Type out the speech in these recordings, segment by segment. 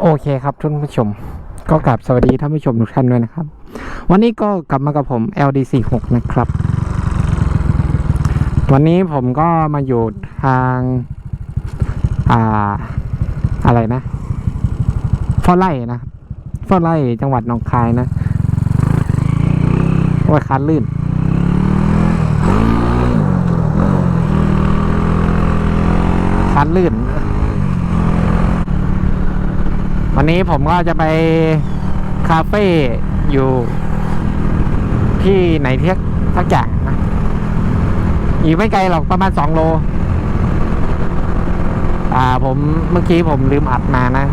โอเคครับท่านผู้ชม ก็กลับสวัสดีท่านผู้ชมทุกท่านด้วยนะครับ วันนี้ก็กลับมากับผม LD46 นะครับ วันนี้ผมก็มาอยู่ทางอ่าอะไรนะฟอไล่นะฟอไล่จังหวัดหนองคายนะโอ้ยคันลื่นคันลื่น วันนี้ผมก็จะไปคาเฟ่อยู่ที่ไหนเที่ยสักอย่างนะอีกไม่ไกลหรอกประมาณสองโล อ่าผมเมื่อกี้ผมลืมอัดมานะ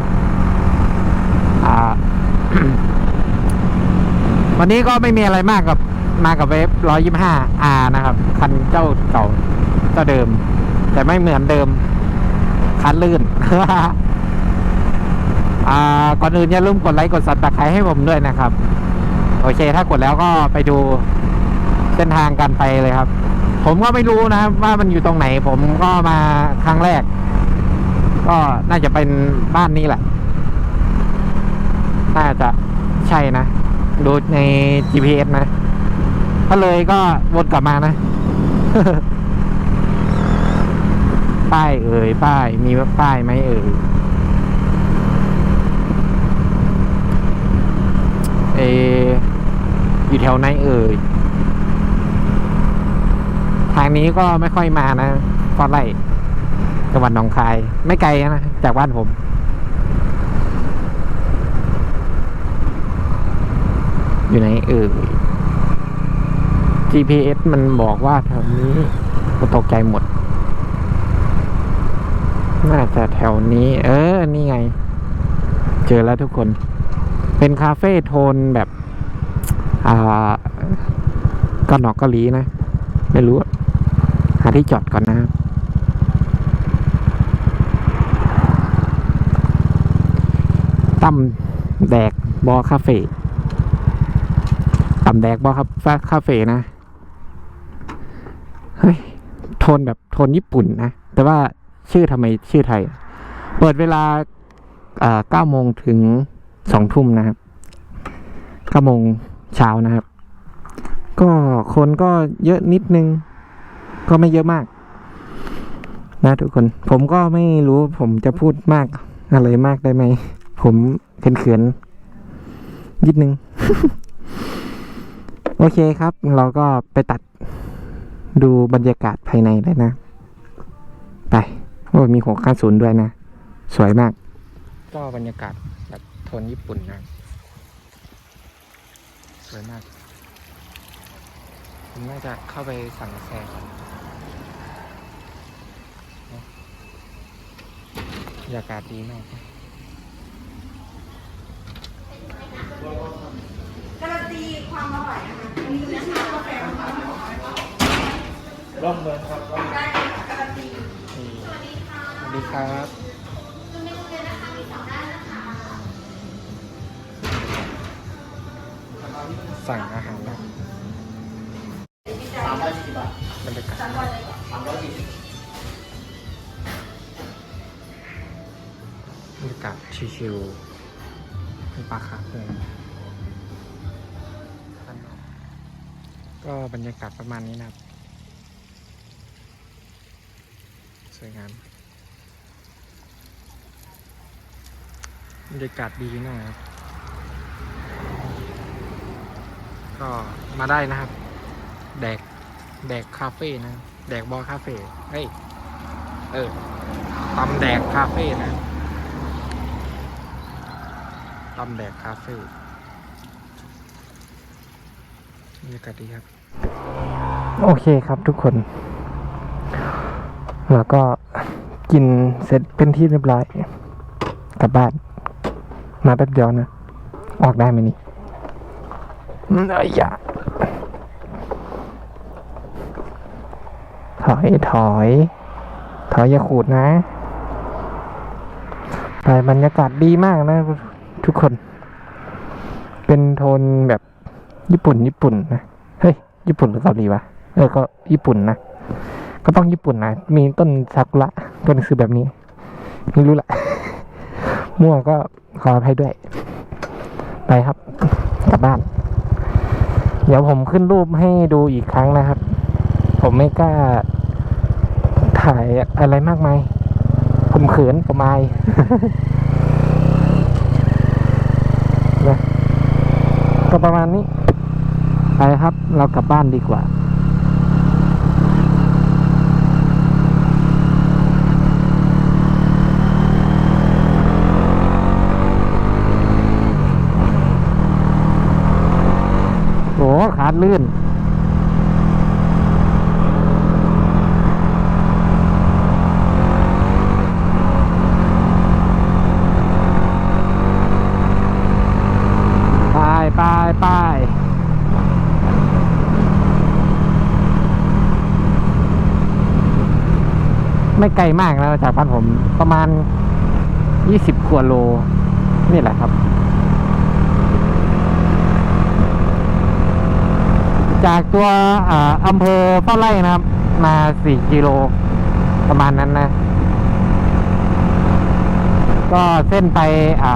อ่า วันนี้ก็ไม่มีอะไรมากกับมากับเวฟร้อยยี่ห้าอานะครับ คันเจ้าเก่าเจ้าเดิม แต่ไม่เหมือนเดิม คันลื่น อ่าก่อนอื่นอย่าลืมกดไลค์กดซับสไครต์ให้ผมด้วยนะครับ โอเค ถ้ากดแล้วก็ไปดูเส้นทางการไปเลยครับ ผมก็ไม่รู้นะครับว่ามันอยู่ตรงไหน ผมก็มาครั้งแรก ก็น่าจะเป็นบ้านนี้แหละ น่าจะใช่นะ ดูใน GPS นะ ถ้าเลยก็วนกลับมานะป้ายเอ่ยป้ายมีป้ายไหมเอ่ย เอออยู่แถ วไหนเอ่ย ทางนี้ก็ไม่ค่อยมานะฟอไล่จังหวัดหนองคาย ไม่ไกลนะ จากบ้านผมอยู่ไหนเอ่ย GPS มันบอกว่าแถวนี้ก็ตกใจหมด น่าจะแถวนี้ เออ นี่ไง เจอแล้วทุกคน เป็นคาเฟ่โทนแบบ อ่าก็หนอกกาหลีนะ ไม่รู้ หาที่จอดก่อนนะครับตั้มแดกบอคาเฟ่ตั้มแดกบอครับคาเฟ่นะ เฮ้ย โทนแบบโทนญี่ปุ่นนะ แต่ว่าชื่อทำไมชื่อไทย เปิดเวลาเก้าโมงถึงสองทุ่มนะครับเก้าโมง ช้านะครับ ก็คนก็เยอะนิดนึง ก็ไม่เยอะมาก นะทุกคน ผมก็ไม่รู้ผมจะพูดมากอะไรมากได้ไหม ผมเขินๆนิดนึง โอเคครับ เราก็ไปตัดดูบรรยากาศภายในเลยนะ ไป โอ้มีหกข้าศูนย์ด้วยนะ สวยมาก ก็บรรยากาศแบบโทนญี่ปุ่นนะ วยมาก ผมน่าจะเข้าไปสั่งกาแฟก่อนนะบรรยากาศดีมากการันตีความอร่อยนะคะอันนี้คือชากาแฟของเราร่มเมืองครับได้ค่ะการันตีนี่สวัสดีครับ สั่งอาหารแล้วบรรยากาศบบรรยากาศชิวๆมีปลาคาร์ฟเลยด้านนอกก็บรรยากาศประมาณนี้นะครับ สวยงามบรรยากาศดีมากครับ ก็มาได้นะครับ แดก แดกคาเฟ่นะ แดกบอคาเฟ่เฮ้ย เออตำแดกคาเฟ่นะตำแดกคาเฟ่บรรยากาศดีครับ โอเคครับทุกคน แล้วก็กินเสร็จเป็นที่เรียบร้อย กลับบ้าน มาแป๊บเดียวนะ ออกได้ไหมนี่ อืมเอ้ยอย่าถอยถอย ถอยอย่าขูดนะไปบรรยากาศดีมากนะทุกคน เป็นโทนแบบญี่ปุ่น ญี่ปุ่นนะ เฮ้ย ญี่ปุ่นหรือเกาหลีวะ เออ ก็ญี่ปุ่นนะ ก็ต้องญี่ปุ่นนะ มีต้นซากุระตัวหนังสือแบบนี้ ไม่รู้ละ มั่วก็ขออภัยด้วย ไปครับ กลับบ้าน เดี๋ยวผมขึ้นรูปให้ดูอีกครั้งนะครับ ผมไม่กล้า ถ่ายอะไรมากมาย ผมเขินผมอายนะก็ประมาณนี้ ไปครับ เรากลับบ้านดีกว่า โหขาดลื่น ไปไปไปไม่ไกลมากนะจากบ้านผมประมาณยี่สิบกว่าโล นี่แหละครับ จากตัวอ่าอำเภอเฝ้าไร่นะครับ มาสี่กิโลประมาณนั้นนะ ก็เส้นไปอ่า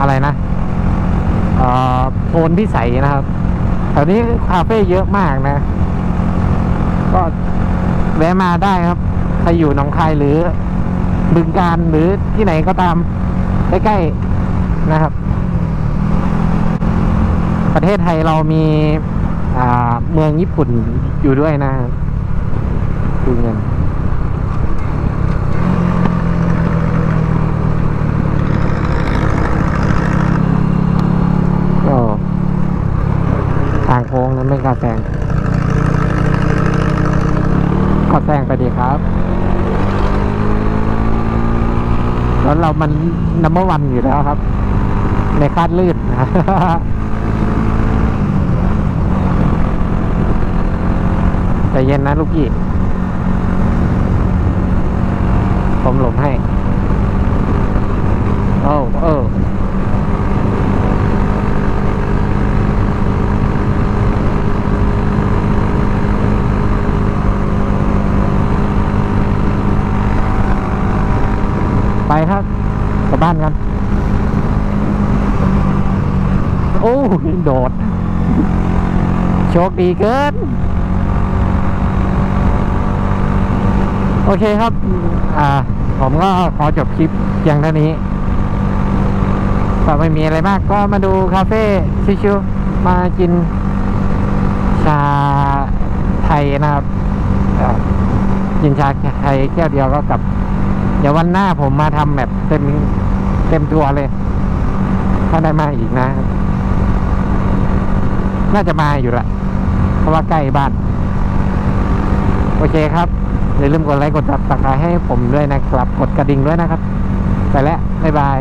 อะไรนะโพนพิสัยนะครับแถวนี้คาเฟ่เยอะมากนะ ก็แวะมาได้ครับใครอยู่หนองคายหรือบึงการหรือที่ไหนก็ตามใกล้ๆนะครับ ประเทศไทยเรามี เมืองญี่ปุ่นอยู่ด้วยนะดูเงินก็ทางโค้งนั้นไม่กล้าแซงก็แซงไปดีครับแล้วเรามันนัมเบอร์วันอยู่แล้วครับ ในคาดลื่นนะ ใจเย็นนะลูกพี่ ผมหลบให้ โอ้เออไปครับกลับบ้านกัน โอ้ยโดด โชคดีเกิน โอเคครับ อ่า ผมก็ขอจบคลิปเพียงเท่านี้ก็ไม่มีอะไรมากก็มาดูคาเฟ่ชิวๆมากิน ชาไทยนะครับกินชาไทยแก้วเดียวก็กลับ เดี๋ยววันหน้าผมมาทำแบบเต็มเต็มตัวเลย ถ้าได้มาอีกนะ น่าจะมาอยู่ละเพราะว่าใกล้บ้าน โอเคครับ อย่าลืมกดไลค์กดติดตามให้ผมด้วยนะครับ กดกระดิ่งด้วยนะครับ ไปแล้ว บ๊ายบาย